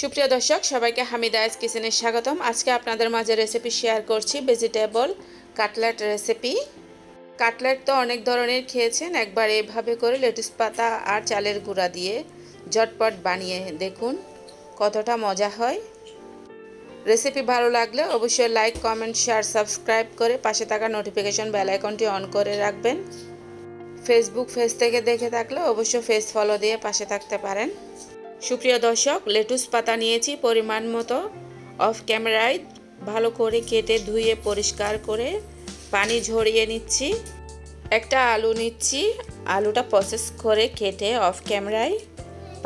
সুপ্রিয় দর্শক, সবাইকে হামিদা আইস কিচেনে স্বাগতম। আজকে আপনাদের মাঝে রেসিপি শেয়ার করছি ভেজিটেবল কাটলেট রেসিপি কাটলেট তো অনেক ধরনের খেয়েছেন, একবার এভাবে করে লেটুস পাতা আর চালের গুঁড়া দিয়ে ঝটপট বানিয়ে দেখুন কতটা মজা হয়। রেসিপি ভালো লাগলে অবশ্যই লাইক কমেন্ট শেয়ার সাবস্ক্রাইব করে পাশে থাকা নোটিফিকেশন বেল আইকনটি অন করে রাখবেন। ফেসবুক পেজ থেকে দেখে থাকলে অবশ্যই ফেস ফলো দিয়ে পাশে থাকতে পারেন। সুপ্রিয় দর্শক লেটুস পাতা নিয়েছি, পরিমাণ মতো অফ ক্যামেরায় ভালো করে কেটে ধুয়ে পরিষ্কার করে পানি ঝরিয়ে নিচ্ছি। একটা আলু নিচ্ছি, আলুটা প্রসেস করে কেটে অফ ক্যামেরায়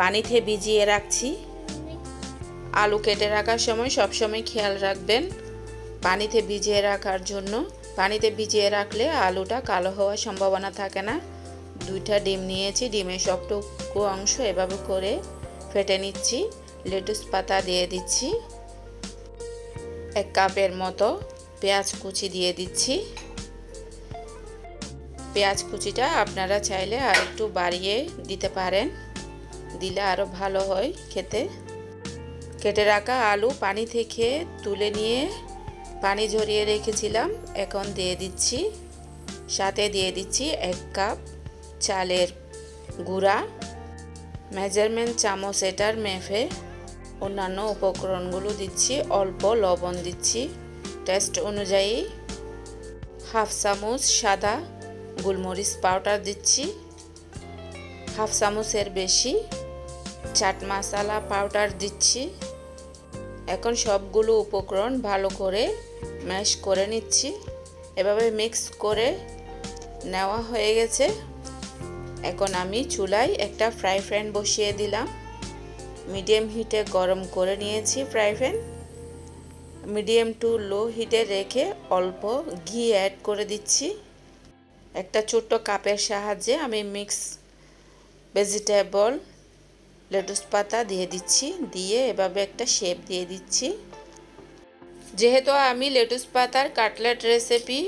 পানিতে ভিজিয়ে রাখছি। আলু কেটে রাখার সময় সবসময় খেয়াল রাখবেন পানিতে ভিজিয়ে রাখার জন্য। পানিতে ভিজিয়ে রাখলে আলুটা কালো হওয়ার সম্ভাবনা থাকে না। দুইটা ডিম নিয়েছি, ডিমের সবটুকু অংশ এভাবে করে ফেটে নিচ্ছি, লেটুস পাতা দিয়ে দিচ্ছি, এক কাপের মতো পেঁয়াজ কুচি দিয়ে দিচ্ছি। পেঁয়াজ কুচিটা আপনারা চাইলে আর একটু বাড়িয়ে দিতে পারেন, দিলে আরও ভালো হয় খেতে। কেটে রাখা আলু পানি থেকে তুলে নিয়ে পানি ঝরিয়ে রেখেছিলাম, এখন দিয়ে দিচ্ছি। সাথে দিয়ে দিচ্ছি এক কাপ চালের গুঁড়া। মেজারমেন্ট, চামচ এটার মেফে অন্যান্য উপকরণগুলো দিচ্ছি, অল্প লবণ দিচ্ছি। টেস্ট অনুযায়ী হাফ চামচ সাদা গোলমরিচ পাউডার দিচ্ছি। হাফ চামচের বেশি চাট মশলা পাউডার দিচ্ছি। এখন সবগুলো উপকরণ ভালো করে ম্যাশ করে নিচ্ছি। এভাবে মিক্স করে নেওয়া হয়ে গেছে। এখন আমি চুলায় একটা ফ্রাই প্যান বসিয়ে দিলাম। মিডিয়াম হিটে গরম করে নিয়েছি fry pan. Medium to low হিটে রেখে অল্প ঘি অ্যাড করে দিচ্ছি। একটা ছোট্ট কাপের সাহায্যে আমি মিক্স ভেজিটেবল, লেটুস পাতা দিয়ে দিচ্ছি, দিয়ে এভাবে একটা শেপ দিয়ে দিচ্ছি। যেহেতু আমি লেটুস পাতার কাটলেট রেসিপি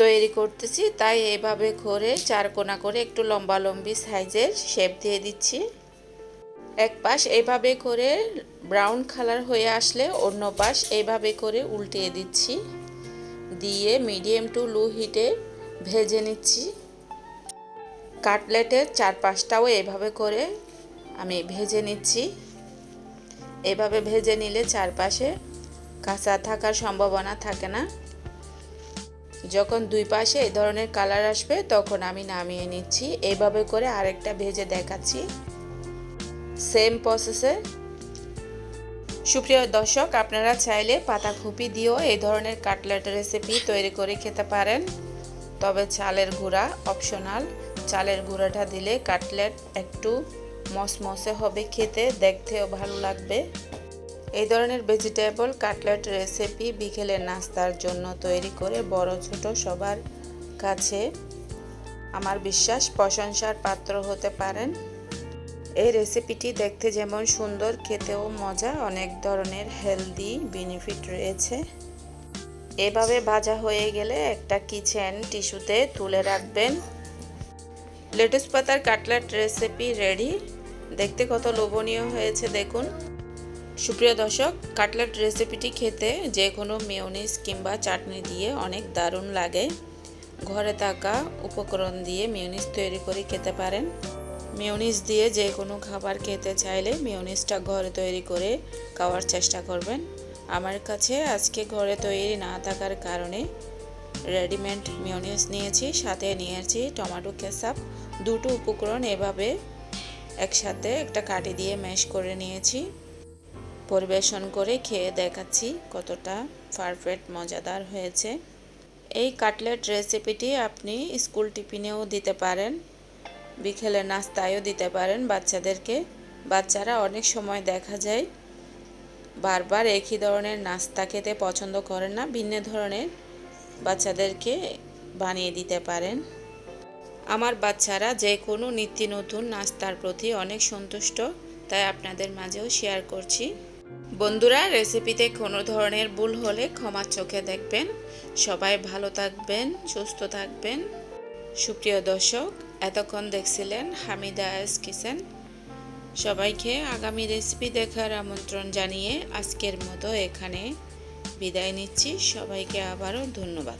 তৈরি করতেছি, তাই এভাবে করে চার কোনা করে একটু লম্বা লম্বি সাইজের শেপ দিয়ে দিচ্ছি। এক পাশ এইভাবে করে ব্রাউন কালার হয়ে আসলে অন্য পাশ এইভাবে করে উল্টিয়ে দিচ্ছি। দিয়ে মিডিয়াম টু লো হিটে ভেজে নিচ্ছি। কাটলেটের চার পাঁচটাও এভাবে করে আমি ভেজে নিচ্ছি। এভাবে ভেজে নিলে চারপাশে কাঁচা থাকার সম্ভাবনা থাকে না। যখন দুই পাশে এই ধরনের কালার আসবে, তখন আমি নামিয়ে নিচ্ছি। এইভাবে করে আরেকটা ভেজে দেখাচ্ছি। সেম প্রসেসে সুপ্রিয় দর্শক, আপনারা চাইলে পাতাকপি দিয়েও এই ধরনের কাটলেট রেসিপি তৈরি করে খেতে পারেন। তবে চালের গুঁড়া অপশনাল চালের গুঁড়াটা দিলে কাটলেট একটু মসমসে হবে খেতে, দেখতেও ভালো লাগবে। এই ধরনের ভেজিটেবল কাটলেট রেসিপি বিকেলের নাস্তার জন্য তৈরি করে বড় ছোট সবার কাছে আমার বিশ্বাস প্রশংসার পাত্র হতে পারেন। এই রেসিপিটি দেখতে যেমন সুন্দর, খেতেও মজা, অনেক ধরনের হেলদি বেনিফিট রয়েছে। এভাবে ভাজা হয়ে গেলে একটা কিচেন টিস্যুতে তুলে রাখবেন। লেটুস পাতার কাটলেট রেসিপি রেডি দেখতে কত লোভনীয় হয়েছে, দেখুন। সুপ্রিয় দর্শক, কাটলেট রেসিপিটি খেতে যে কোনো মেয়নিজ কিংবা চাটনি দিয়ে অনেক দারুণ লাগে। ঘরে থাকা উপকরণ দিয়ে মেয়নিজ তৈরি করে খেতে পারেন। মেয়নিজ দিয়ে যে কোনো খাবার খেতে চাইলে মেয়নিজটা ঘরে তৈরি করে খাওয়ার চেষ্টা করবেন। আমার কাছে আজকে ঘরে তৈরি না থাকার কারণে রেডিমেড মেয়নিজ নিয়েছি, সাথে নিয়েছি টমেটো কেসাপ দুটো উপকরণ এভাবে একসাথে একটা কাটি দিয়ে ম্যাশ করে নিয়েছি। পরিবেশন করে খেয়ে দেখাচ্ছি কতটা পারফেক্ট মজাদার হয়েছে। এই কাটলেট রেসিপিটি আপনি স্কুল টিফিনেও দিতে পারেন, বিকেলে নাস্তায়ও দিতে পারেন বাচ্চাদেরকে। বাচ্চারা অনেক সময় দেখা যায়, বারবার একই ধরনের নাস্তা খেতে পছন্দ করেন না, ভিন্ন ধরনের বাচ্চাদেরকে বানিয়ে দিতে পারেন। আমার বাচ্চারা যে কোনো নিত্য নতুন নাস্তার প্রতি অনেক সন্তুষ্ট, তাই আপনাদের মাঝেও শেয়ার করছি। বন্ধুরা, রেসিপিতে কোনো ধরনের ভুল হলে ক্ষমা চোখে দেখবেন। সবাই ভালো থাকবেন, সুস্থ থাকবেন। সুপ্রিয় দর্শক, এতক্ষণ দেখছিলেন হামিদা এস কিচেন। সবাইকে আগামী রেসিপি দেখার আমন্ত্রণ জানিয়ে আজকের মতো এখানে বিদায় নিচ্ছি। সবাইকে আবারও ধন্যবাদ।